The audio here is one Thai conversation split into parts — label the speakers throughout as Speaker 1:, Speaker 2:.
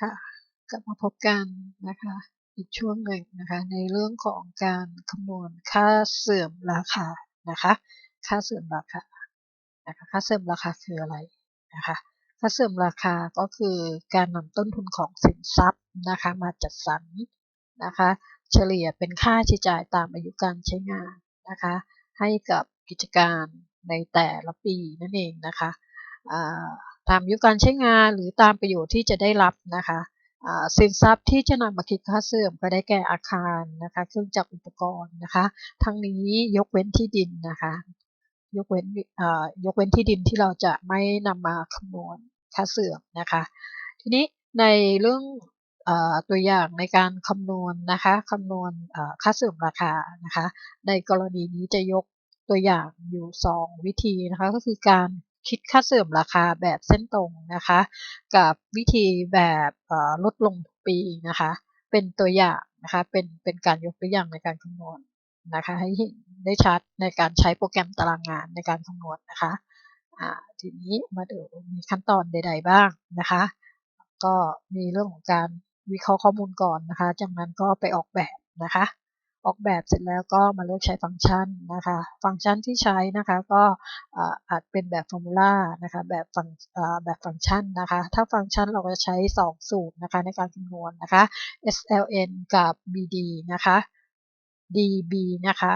Speaker 1: ค่ะกลับมาพบกันนะคะอีกช่วงหนึ่งนะคะในเรื่องของการคำนวณค่าเสื่อมราคานะคะค่าเสื่อมราคานะคะค่าเสื่อมราคาคืออะไรนะคะค่าเสื่อมราคาก็คือการนำต้นทุนของสินทรัพย์นะคะมาจัดสรรนะคะเฉลี่ยเป็นค่าใช้จ่ายตามอายุการใช้งานนะคะให้กับกิจการในแต่ละปีนั่นเองนะคะ ตามยุการใช้งานหรือตามประโยชน์ที่จะได้รับนะคะสินทรัพย์ที่จะนำมาคิดค่าเสื่อมก็ได้แก่อาคารนะคะเครื่องจักรอุปกรณ์นะคะ ทั้งนี้ยกเว้นที่ดินนะคะยกเว้นยกเว้นที่ดินที่เราจะไม่นำมาคำนวณค่าเสื่อมนะคะ ทีนี้ในเรื่องอตัวอย่างในการคำนวณนะคะคำนวณค่าเสื่อมราคานะคะ ในกรณีนี้จะยกตัวอย่างอยู่ 2 วิธีนะคะก็คือการ คิดค่าเสื่อมราคาแบบเส้นตรงนะคะ กับวิธีแบบลดลงทุกปีนะคะ เป็นตัวอย่างนะคะเป็นเป็นการยกตัวอย่างในการคำนวณนะคะ ให้เห็นได้ชัดในการใช้โปรแกรมตารางงานในการคำนวณนะคะทีนี้มาดูมีขั้นตอนใด ๆ บ้างนะคะ ก็มีเรื่องของการวิเคราะห์ข้อมูลก่อนนะคะ จากนั้นก็ไปออกแบบนะคะ ออกแบบเสร็จแล้วก็มาเลือกใช้ฟังก์ชันนะคะ ฟังก์ชันที่ใช้นะคะก็อาจเป็นแบบฟอร์มูลานะคะแบบฟังแบบฟังก์ชันนะคะ ถ้าฟังก์ชันเราก็จะใช้ 2 สูตรนะคะในการคำนวณนะคะ SLN กับ BD นะคะ DB นะคะ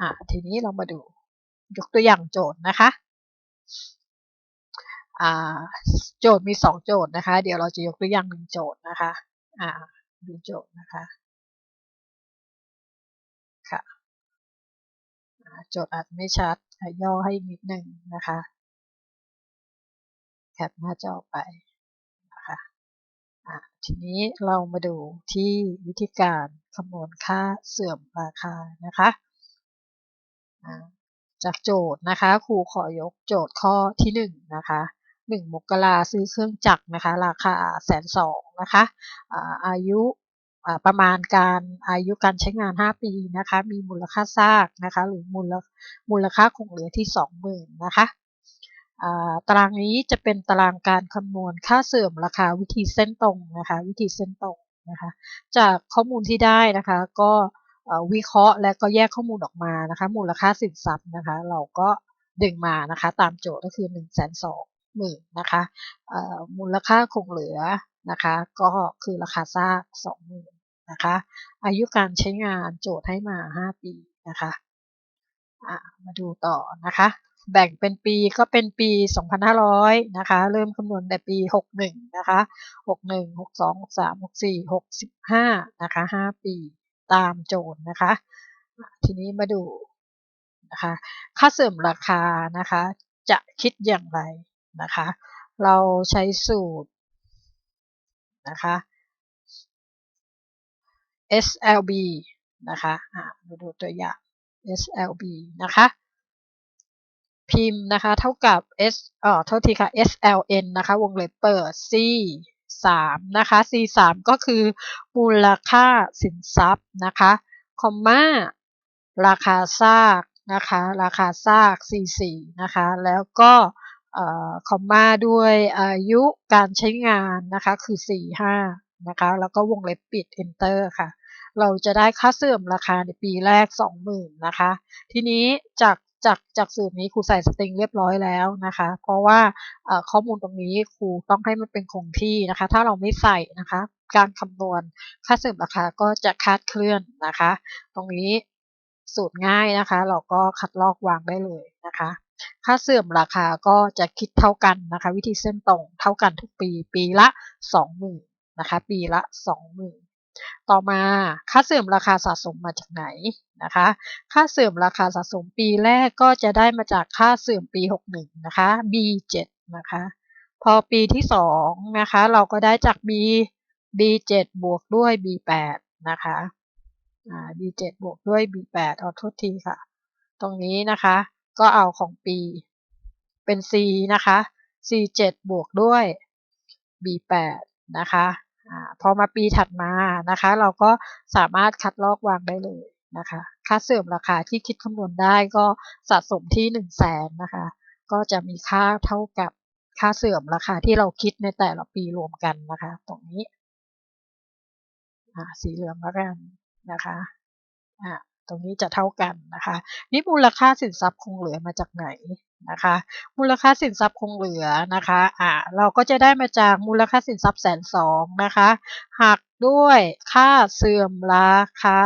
Speaker 1: อ่าทีนี้เรามาดูยกตัวอย่างโจทย์นะคะอ่าโจทย์มี 2 โจทย์นะคะ เดี๋ยวเราจะยกตัวอย่างหนึ่งโจทย์นะคะอ่าดูโจทย์นะคะ โจทย์อาจไม่ชัดย่อให้นิดหนึ่งนะคะแคปหน้าจอไปนะคะทีนี้เรามาดูที่วิธีการคำนวณค่าเสื่อมราคานะคะจากโจทย์นะคะครูขอยกโจทย์ข้อที่1นนะคะ1มกราซื้อเครื่องจักรนะคะ ราคาแสนสองนะคะอายุ ประมาณการอายุการใช้งาน 5 ปีนะคะมีมูลค่าซากนะคะหรือมูลมูลค่าคงเหลือที่ 20,000นะคะตารางนี้จะเป็นตารางการคำนวณค่าเสื่อมราคาวิธีเส้นตรงนะคะวิธีเส้นตรงนะคะจากข้อมูลที่ได้นะคะก็วิเคราะห์และก็แยกข้อมูลออกมานะคะมูลค่าสินทรัพย์นะคะเราก็ดึงมานะคะตามโจทย์ก็คือ1 2 0 0 0 0นะคะมูลค่าคงเหลือนะคะก็คือราคาซาก20,000น นะคะ อายุการใช้งานโจทย์ให้มา 5 ปีนะคะมาดูต่อนะคะ แบ่งเป็นปีก็เป็นปี 2500 นะคะ เริ่มคำนวณแต่ปี 61 นะคะ 61 62 63 64 65 นะคะ 5 ปีตามโจทย์นะคะ ทีนี้มาดูนะคะ ค่าเสื่อมราคานะคะ จะคิดอย่างไรนะคะ เราใช้สูตรนะคะ SLB นะคะมาดูตัวอย่าง SLB นะคะ พิมพ์นะคะเท่ากับ S เอ่อเท่าทีค่ะ SLN นะคะวงเล็บเปิด C 3นะคะ C 3ก็คือมูลค่าสินทรัพย์นะคะคอมมาราคาซากนะคะราคาซาก C 4นะคะแล้วก็คอมมาด้วยอายุการใช้งานนะคะคือ 4 5 นะคะแล้วก็วงเล็บปิด enter ค่ะ เราจะได้ค่าเสื่อมราคาในปีแรก 20,000นะคะ ทีนี้จากจากจากสูตรนี้ครูใส่สตริงเรียบร้อยแล้วนะคะ เพราะว่าข้อมูลตรงนี้ครูต้องให้มันเป็นคงที่นะคะ ถ้าเราไม่ใส่นะคะ การคำนวณค่าเสื่อมราคาก็จะคาดเคลื่อนนะคะ ตรงนี้สูตรง่ายนะคะ เราก็คัดลอกวางได้เลยนะคะ ค่าเสื่อมราคาก็จะคิดเท่ากันนะคะ วิธีเส้นตรงเท่ากันทุกปี ปีละ 20,000 นะคะปีละ 20,000 ต่อมาค่าเสื่อมราคาสะสมมาจากไหนนะคะค่าเสื่อมราคาสะสมปีแรกก็จะได้มาจากค่าเสื่อมปี 61 นะคะ B7 นะคะพอปีที่2นะคะเราก็ได้จาก B B7 บวกด้วย B8 นะคะอ่า B7 บวกด้วย B8 เอาโทษทีค่ะ ตรงนี้นะคะก็เอาของปีเป็น C นะคะ C7 บวกด้วย B8 นะคะ พอมาปีถัดมานะคะ เราก็สามารถคัดลอกวางได้เลยนะคะ ค่าเสื่อมราคาที่คิดคำนวณได้ก็สะสมที่1 0 0 0 0แสนนะคะ ก็จะมีค่าเท่ากับค่าเสื่อมราคาที่เราคิดในแต่ละปีรวมกันนะคะ ตรงนี้สีเหลืองแล้วกันนะคะตรงนี้จะเท่ากันนะคะ นี่มูลค่าสินทรัพย์คงเหลือมาจากไหน นะคะ มูลค่าสินทรัพย์คงเหลือนะคะอ่าเราก็จะได้มาจากมูลค่าสินทรัพย์แสนสองนะคะหักด้วยค่าเสื่อมราคา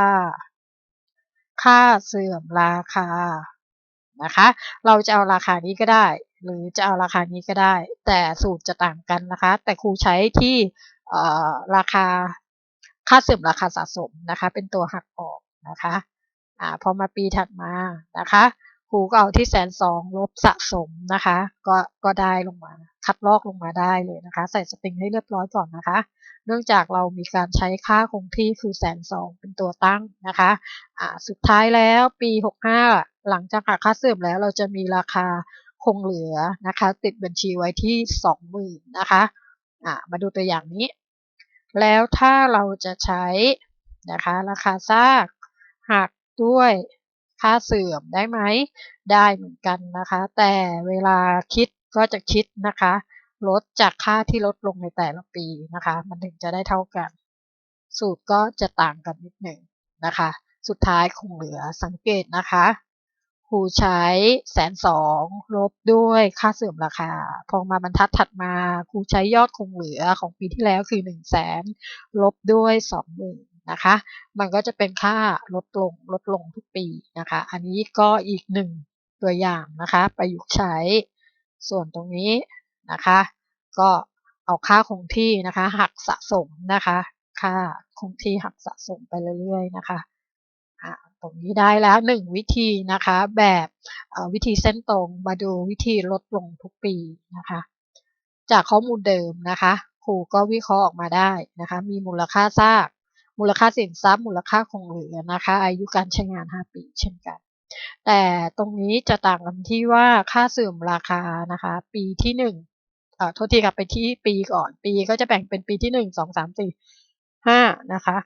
Speaker 1: ค่าเสื่อมราคานะคะ เราจะเอาราคานี้ก็ได้ หรือจะเอาราคานี้ก็ได้ แต่สูตรจะต่างกันนะคะ แต่ครูใช้ที่ราคาค่าเสื่อมราคาสะสมนะคะ เป็นตัวหักออกนะคะอ่าพอมาปีถัดมานะคะ รูก็เอาที่แสนสองลบสะสมนะคะ ก็ก็ได้ลงมาคัดลอกลงมาได้เลยนะคะ ใส่สปริงให้เรียบร้อยก่อนนะคะ เนื่องจากเรามีการใช้ค่าคงที่คือแสนสองเป็นตัวตั้งนะคะอ่าสุดท้ายแล้วปี 65 หลังจากหักค่าเสื่อมแล้ว เราจะมีราคาคงเหลือนะคะ ติดบัญชีไว้ที่ 20,000นะคะอ่ามาดูตัวอย่างนี้ แล้วถ้าเราจะใช้นะคะ ราคาซากหักด้วย ค่าเสื่อมได้ไหม ได้เหมือนกันนะคะ แต่เวลาคิดก็จะคิดนะคะ ลดจากค่าที่ลดลงในแต่ละปีนะคะ มันถึงจะได้เท่ากัน สูตรก็จะต่างกันนิดหนึ่งนะคะ สุดท้ายคงเหลือสังเกตนะคะครูใช้แสนสองลบด้วยค่าเสื่อมราคา พอมาบรรทัดถัดมาครูใช้ยอดคงเหลือของปีที่แล้วคือ1 0 0 0 0แสนลบด้วย20,000น นะคะ มันก็จะเป็นค่าลดลงลดลงทุกปีนะคะ อันนี้ก็อีกหนึ่งตัวอย่างนะคะประยุกต์ใช้ส่วนตรงนี้นะคะ ก็เอาค่าคงที่นะคะ หักสะสมนะคะ ค่าคงที่หักสะสมไปเรื่อยๆนะคะตรงนี้ได้แล้วหนึ่งวิธีนะคะ แบบวิธีเส้นตรงมาดูวิธีลดลงทุกปีนะคะ จากข้อมูลเดิมนะคะ ครูก็วิเคราะห์ออกมาได้นะคะ มีมูลค่าซาก มูลค่าสินทรัพย์ มูลค่าคงเหลือนะคะ อายุการใช้งาน 5 ปีเช่นกัน แต่ตรงนี้จะต่างกันที่ว่าค่าเสื่อมราคานะคะ ปีที่1เอ่อโทษทีกับไปที่ปีก่อน ปีก็จะแบ่งเป็นปีที่ 1 2 3 4 5นะคะ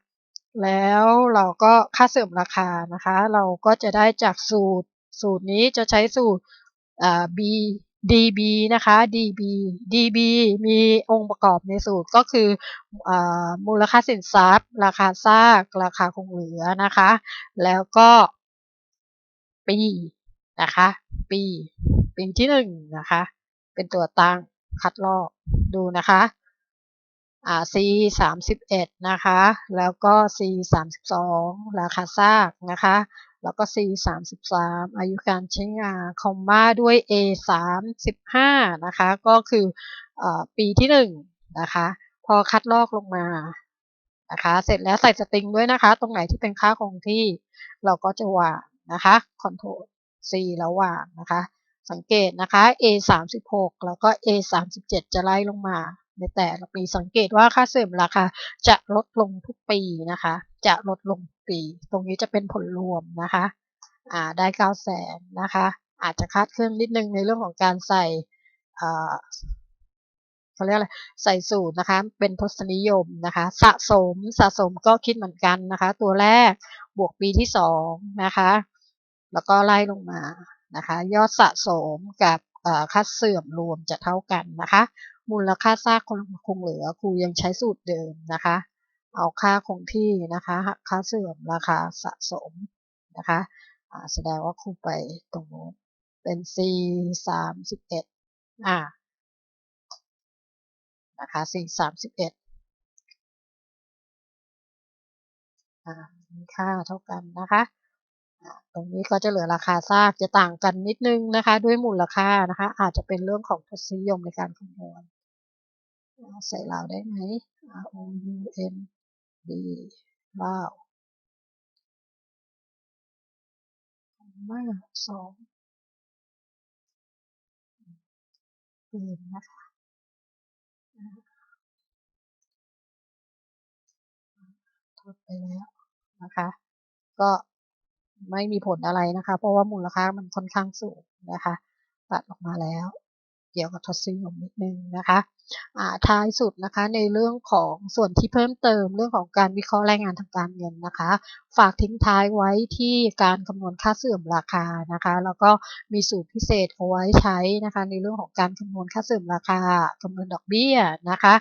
Speaker 1: แล้วเราก็ค่าเสื่อมราคานะคะ เราก็จะได้จากสูตรสูตรนี้จะใช้สูตร B DB นะคะ DB DB มีองค์ประกอบในสูตรก็คืออมูลค่าสินทรัพย์ ราคาซาก ราคาคงเหลือนะคะ แล้วก็ปีนะคะ ปี ปีที่หนึ่งนะคะ เป็นตัวตั้งคัดลอกดูนะคะ C 31นะคะ แล้วก็ C 32ราคาซากนะคะ แล้วก็ C 33อายุการใช้งานคอมมาด้วย A 35นะคะ ก็คืออปีที่1นะคะ พอคัดลอกลงมานะคะ เสร็จแล้วใส่สตริงด้วยนะคะ ตรงไหนที่เป็นค่าคงที่เราก็จะวางนะคะคอนโทรล C แล้ววางนะคะ สังเกตนะคะ A 36แล้วก็ A 37จะไล่ลงมา ในแต่ละปีสังเกตว่าค่าเสื่อมราคาจะลดลงทุกปีนะคะ จะลดลงปี ตรงนี้จะเป็นผลรวมนะคะอ่าได้เก้าแสนนะคะ อาจจะคาดเคลื่อนนิดนึงในเรื่องของการใส่เขาเรียกอะไรใส่สูตรนะคะ เป็นทศนิยมนะคะ สะสมสะสมก็คิดเหมือนกันนะคะ ตัวแรกบวกปีที่สองนะคะ แล้วก็ไล่ลงมานะคะ ยอดสะสมกับค่าเสื่อมรวมจะเท่ากันนะคะ มูลค่าซากคงเหลือครูยังใช้สูตรเดิมนะคะ เอาค่าคงที่นะคะหักค่าเสื่อมราคาสะสมนะคะแสดงว่าครูไปตรงนู้นเป็น C สามสิบเอ็ดอ่านะคะ C สามสิบเอ็ดมีค่าเท่ากันนะคะตรงนี้ก็จะเหลือราคาซากจะต่างกันนิดนึงนะคะ ด้วยมูลค่านะคะ อาจจะเป็นเรื่องของทศนิยมในการคำนวณ ใส่ลาวได้ไหม R O U N D ลาวมาสองปืนนะคะทดไปแล้วนะคะ ก็ไม่มีผลอะไรนะคะ เพราะว่ามูลค่ามันค่อนข้างสูงนะคะ ตัดออกมาแล้ว เกี่ยวกับทศนิยมนิดนึงนะคะท้ายสุดนะคะในเรื่องของส่วนที่เพิ่มเติมเรื่องของการวิเคราะห์รายงานทางการเงินนะคะ ฝากทิ้งท้ายไว้ที่การคำนวณค่าเสื่อมราคานะคะแล้วก็มีสูตรพิเศษเอาไว้ใช้นะคะในเรื่องของการคำนวณค่าเสื่อมราคาคำนวณดอกเบี้ยนะคะ